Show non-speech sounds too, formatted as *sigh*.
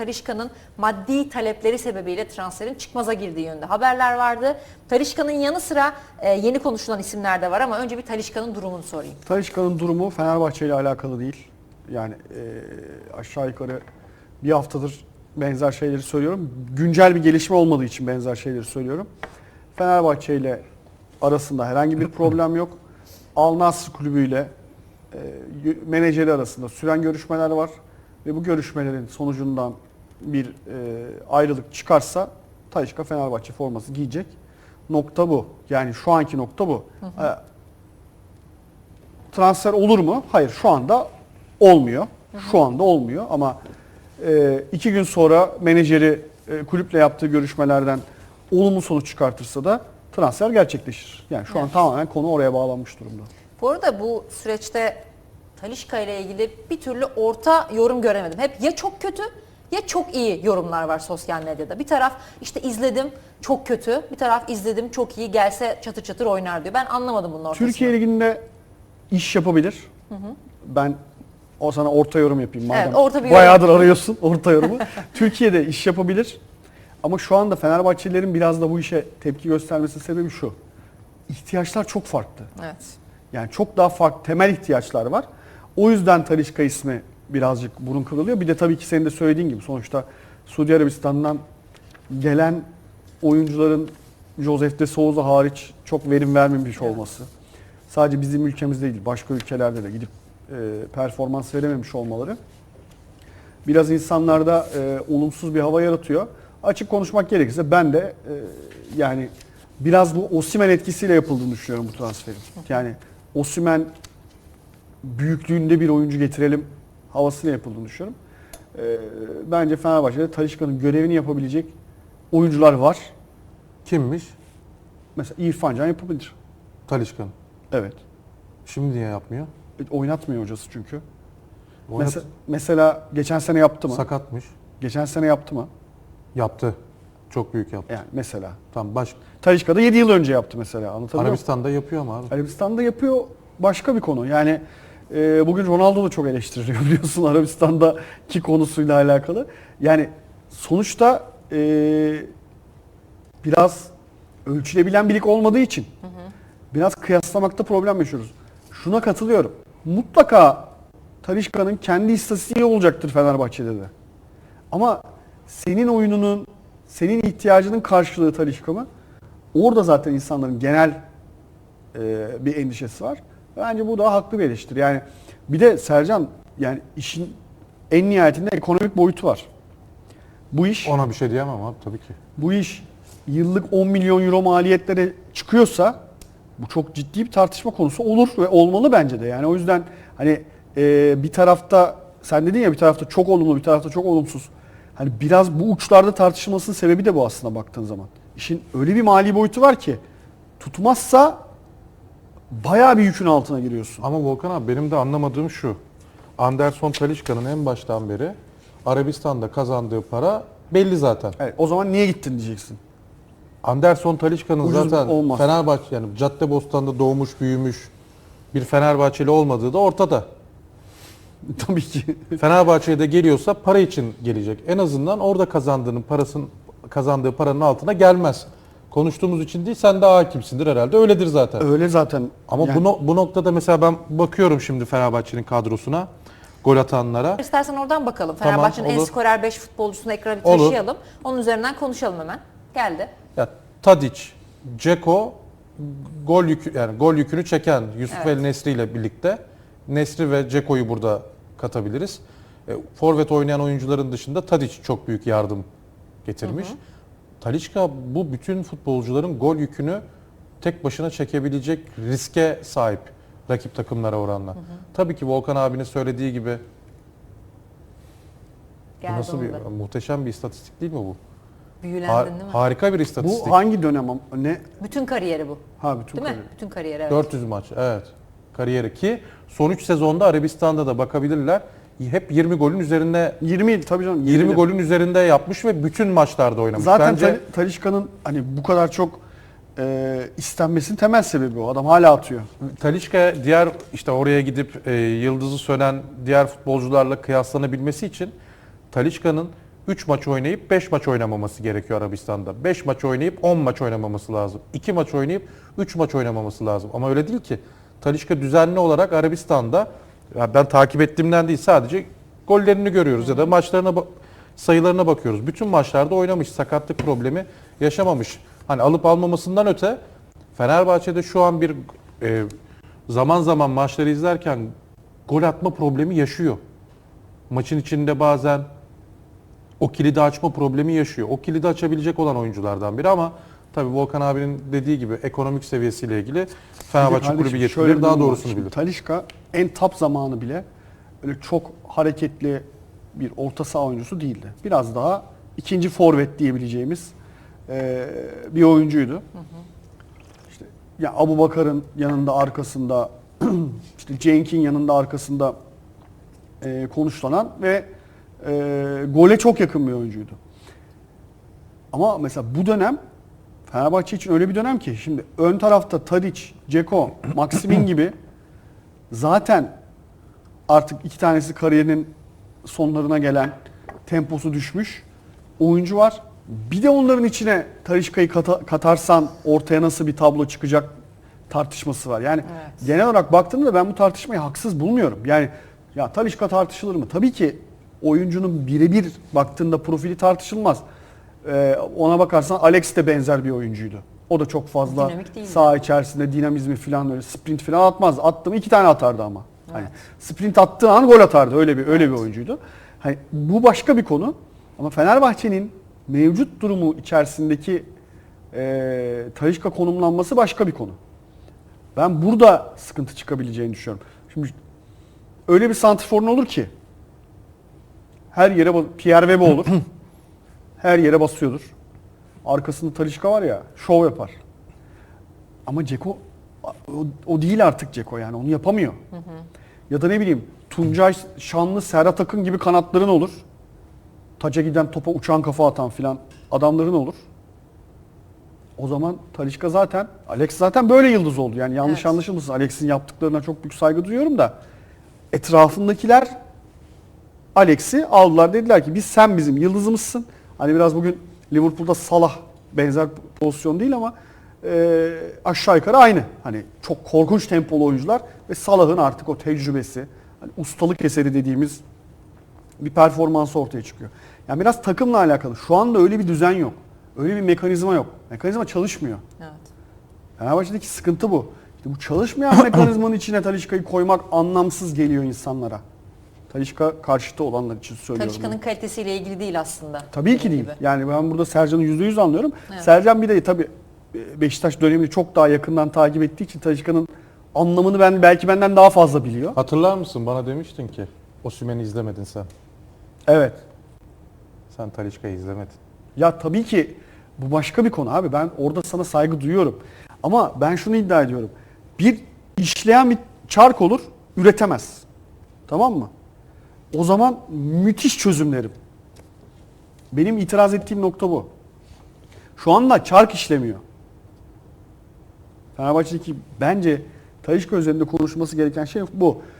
Talişka'nın maddi talepleri sebebiyle transferin çıkmaza girdiği yönde haberler vardı. Talişka'nın yanı sıra e, yeni konuşulan isimler de var ama önce bir Talişka'nın durumunu sorayım. Talişka'nın durumu Fenerbahçe ile alakalı değil. Yani e, aşağı yukarı bir haftadır benzer şeyleri söylüyorum. Güncel bir gelişme olmadığı için benzer şeyleri söylüyorum. Fenerbahçe ile arasında herhangi bir problem yok. Al Nassr kulübü ile e, menajeri arasında süren görüşmeler var. Ve bu görüşmelerin sonucundan bir e, ayrılık çıkarsa Talişka Fenerbahçe forması giyecek. Nokta bu. Yani şu anki nokta bu. E, transfer olur mu? Hayır şu anda olmuyor. Şu anda olmuyor ama e, iki gün sonra menajeri e, kulüple yaptığı görüşmelerden olumlu sonuç çıkartırsa da transfer gerçekleşir. Yani şu an Evet. tamamen konu oraya bağlanmış durumda. Bu arada bu süreçte Talişka ile ilgili bir türlü orta yorum göremedim. Hep ya çok kötü ya çok iyi yorumlar var sosyal medyada. Bir taraf işte izledim çok kötü, bir taraf izledim çok iyi gelse çatır çatır oynar diyor. Ben anlamadım bunun ortasını. Türkiye Ligi'nde iş yapabilir. Ben o sana orta yorum yapayım madem. Evet, orta bir yorum. Bayağıdır arıyorsun *laughs* orta yorumu. Türkiye'de iş yapabilir. Ama şu anda Fenerbahçelilerin biraz da bu işe tepki göstermesi sebebi şu. İhtiyaçlar çok farklı. Evet. Yani çok daha farklı temel ihtiyaçlar var. O yüzden Talişka ismi birazcık burun kıvrılıyor. Bir de tabii ki senin de söylediğin gibi sonuçta Suudi Arabistan'dan gelen oyuncuların Josef de Souza hariç çok verim vermemiş Evet. olması. Sadece bizim ülkemizde değil başka ülkelerde de gidip e, performans verememiş olmaları biraz insanlarda e, olumsuz bir hava yaratıyor. Açık konuşmak gerekirse ben de e, yani biraz bu Osimen etkisiyle yapıldığını düşünüyorum bu transferin. Yani Osimen büyüklüğünde bir oyuncu getirelim havasıyla yapıldığını düşünüyorum. E, bence Fenerbahçe'de Talişka'nın görevini yapabilecek oyuncular var. Kimmiş? Mesela İrfan Can yapabilir. Talişkan. Evet. Şimdi niye yapmıyor? E, Oynatmıyor hocası çünkü. Oynat- Mesela, mesela geçen sene yaptı mı? Sakatmış. Geçen sene yaptı mı? Yaptı. Çok büyük yaptı. Yani mesela. Tamam baş Talişka'da 7 yıl önce yaptı mesela. Anlatabiliyor? Arabistan'da yapıyor ama abi. Arabistan'da yapıyor başka bir konu. Yani e, bugün Ronaldo da çok eleştiriliyor *laughs* biliyorsun Arabistan'daki konusuyla alakalı. Yani sonuçta e, biraz ölçülebilen bir lig olmadığı için biraz kıyaslamakta problem yaşıyoruz. Şuna katılıyorum. Mutlaka Talişka'nın kendi istatistiği olacaktır Fenerbahçe'de de. Ama senin oyununun, senin ihtiyacının karşılığı Talişka mı? Orada zaten insanların genel e, bir endişesi var. Bence bu da haklı bir eleştiri. Yani bir de Sercan yani işin en nihayetinde ekonomik boyutu var. Bu iş Ona bir şey diyemem abi tabii ki. bu iş yıllık 10 milyon euro maliyetlere çıkıyorsa bu çok ciddi bir tartışma konusu olur ve olmalı bence de. Yani o yüzden hani e, bir tarafta sen dedin ya bir tarafta çok olumlu bir tarafta çok olumsuz. Hani biraz bu uçlarda tartışılmasının sebebi de bu aslında baktığın zaman. İşin öyle bir mali boyutu var ki tutmazsa bayağı bir yükün altına giriyorsun. Ama Volkan abi benim de anlamadığım şu. Anderson Talişka'nın en baştan beri Arabistan'da kazandığı para belli zaten. Evet, o zaman niye gittin diyeceksin. Anderson Talişka'nın Ucuz zaten olmaz. Fenerbahçe yani Caddebostan'da doğmuş büyümüş bir Fenerbahçeli olmadığı da ortada. *laughs* Tabii ki. Fenerbahçe'ye de geliyorsa para için gelecek. En azından orada kazandığının parasının kazandığı paranın altına gelmez. Konuştuğumuz için değil sen daha hakimsindir herhalde. Öyledir zaten. Öyle zaten. Ama Yani bu, no- bu noktada mesela ben bakıyorum şimdi Fenerbahçe'nin kadrosuna. Gol atanlara. İstersen oradan bakalım. Tamam, Fenerbahçe'nin en olur. skorer 5 futbolcusunu ekrana bir Olur. taşıyalım. Onun üzerinden konuşalım hemen. Geldi. Ya Tadic, Ceko gol yükü yani gol yükünü çeken Yusuf Evet. El Nesri ile birlikte Nesri ve Ceko'yu burada katabiliriz. E, forvet oynayan oyuncuların dışında Tadic çok büyük yardım getirmiş. Talisca bu bütün futbolcuların gol yükünü tek başına çekebilecek riske sahip rakip takımlara oranla. Tabii ki Volkan abinin söylediği gibi bu Geldi nasıl bir onda. muhteşem bir istatistik değil mi bu? Büyülendin Ha- değil mi? harika bir istatistik. bu hangi dönem ne? Bütün kariyeri bu. Ha bütün Değil mi? Bütün kariyeri evet. 400 maç evet. Kariyeri ki son 3 sezonda Arabistan'da da bakabilirler. Hep 20 golün üzerinde 20 yıl tabii canım. 20 yıl. golün üzerinde yapmış ve bütün maçlarda oynamış. Zaten Bence Tal- Talişka'nın hani bu kadar çok e, istenmesinin temel sebebi o. Adam hala atıyor. Talisca diğer işte oraya gidip e, yıldızı sönen diğer futbolcularla kıyaslanabilmesi için Talisca'nın 3 maç oynayıp 5 maç oynamaması gerekiyor Arabistan'da. 5 maç oynayıp 10 maç oynamaması lazım. 2 maç oynayıp 3 maç oynamaması lazım. Ama öyle değil ki. Talişka düzenli olarak Arabistan'da ya ben takip ettiğimden değil sadece gollerini görüyoruz ya da maçlarına sayılarına bakıyoruz. Bütün maçlarda oynamış. Sakatlık problemi yaşamamış. Hani alıp almamasından öte Fenerbahçe'de şu an bir e, zaman zaman maçları izlerken gol atma problemi yaşıyor. Maçın içinde bazen o kilidi açma problemi yaşıyor. O kilidi açabilecek olan oyunculardan biri ama tabii Volkan abinin dediği gibi ekonomik seviyesiyle ilgili Fenerbahçe kulübü bir daha doğrusunu bilir. Talişka en top zamanı bile öyle çok hareketli bir orta saha oyuncusu değildi. Biraz daha ikinci forvet diyebileceğimiz eee, bir oyuncuydu. İşte ya Abu Bakar'ın yanında arkasında *clears throat* işte Cenk'in yanında arkasında eee konuşlanan ve eee, gole çok yakın bir oyuncuydu. Ama mesela bu dönem Fenerbahçe için öyle bir dönem ki şimdi ön tarafta Tadic, Ceko, Maximin *clears throat* gibi zaten artık iki tanesi kariyerinin sonlarına gelen temposu düşmüş oyuncu var. Bir de onların içine Talişka'yı kata- katarsan ortaya nasıl bir tablo çıkacak tartışması var. Yani Evet. genel olarak baktığımda ben bu tartışmayı haksız bulmuyorum. Yani ya Talişka tartışılır mı? Tabii ki oyuncunun birebir baktığında profili tartışılmaz. Ee, ona bakarsan Alex de benzer bir oyuncuydu. O da çok fazla saha içerisinde dinamizmi falan öyle sprint falan atmaz. Attı mı iki tane atardı ama. Hani sprint attığı an gol atardı. Öyle bir öyle bir oyuncuydu. Hani bu başka bir konu. Ama Fenerbahçe'nin mevcut durumu içerisindeki e, Talişka konumlanması başka bir konu. Ben burada sıkıntı çıkabileceğini düşünüyorum. Şimdi öyle bir santrforun olur ki her yere Pierre Webb olur. *clears throat* her yere basıyordur. Arkasında Talişka var ya şov yapar. Ama Ceko o, o değil artık Ceko yani onu yapamıyor. Ya da ne bileyim Tuncay Şanlı, Serhat Akın gibi kanatların olur. Taca giden topa uçan kafa atan filan adamların olur. O zaman Talişka zaten, Alex zaten böyle yıldız oldu. Yani yanlış Evet. anlaşılmasın. Alex'in yaptıklarına çok büyük saygı duyuyorum da etrafındakiler Alex'i aldılar. Dediler ki biz sen bizim yıldızımızsın. Hani biraz bugün Liverpool'da Salah benzer pozisyon değil ama e, aşağı yukarı aynı. Hani çok korkunç tempolu oyuncular ve Salah'ın artık o tecrübesi, hani ustalık eseri dediğimiz bir performansı ortaya çıkıyor. Yani biraz takımla alakalı. Şu anda öyle bir düzen yok. Öyle bir mekanizma yok. Mekanizma çalışmıyor. Evet. Fenerbahçe'deki sıkıntı bu. İşte bu çalışmayan *coughs* mekanizmanın içine Talişka'yı koymak anlamsız geliyor insanlara. Talişka karşıtı olanlar için söylüyorum. Talişka'nın bunu. kalitesiyle ilgili değil aslında. Tabii ki değil. gibi. Yani ben burada Sercan'ı %100 anlıyorum. Evet. Sercan bir de tabii e, Beşiktaş dönemini çok daha yakından takip ettiği için Talişka'nın anlamını ben belki benden daha fazla biliyor. Hatırlar mısın bana demiştin ki Osimhen'i izlemedin sen. Evet. Sen Talişka'yı izlemedin. Ya tabii ki bu başka bir konu abi. Ben orada sana saygı duyuyorum. Ama ben şunu iddia ediyorum. Bir işleyen bir çark olur, üretemez. Tamam mı? O zaman müthiş çözümlerim. Benim itiraz ettiğim nokta bu. Şu anda çark işlemiyor. Fenerbahçe'deki bence Talişka üzerinde konuşması gereken şey bu.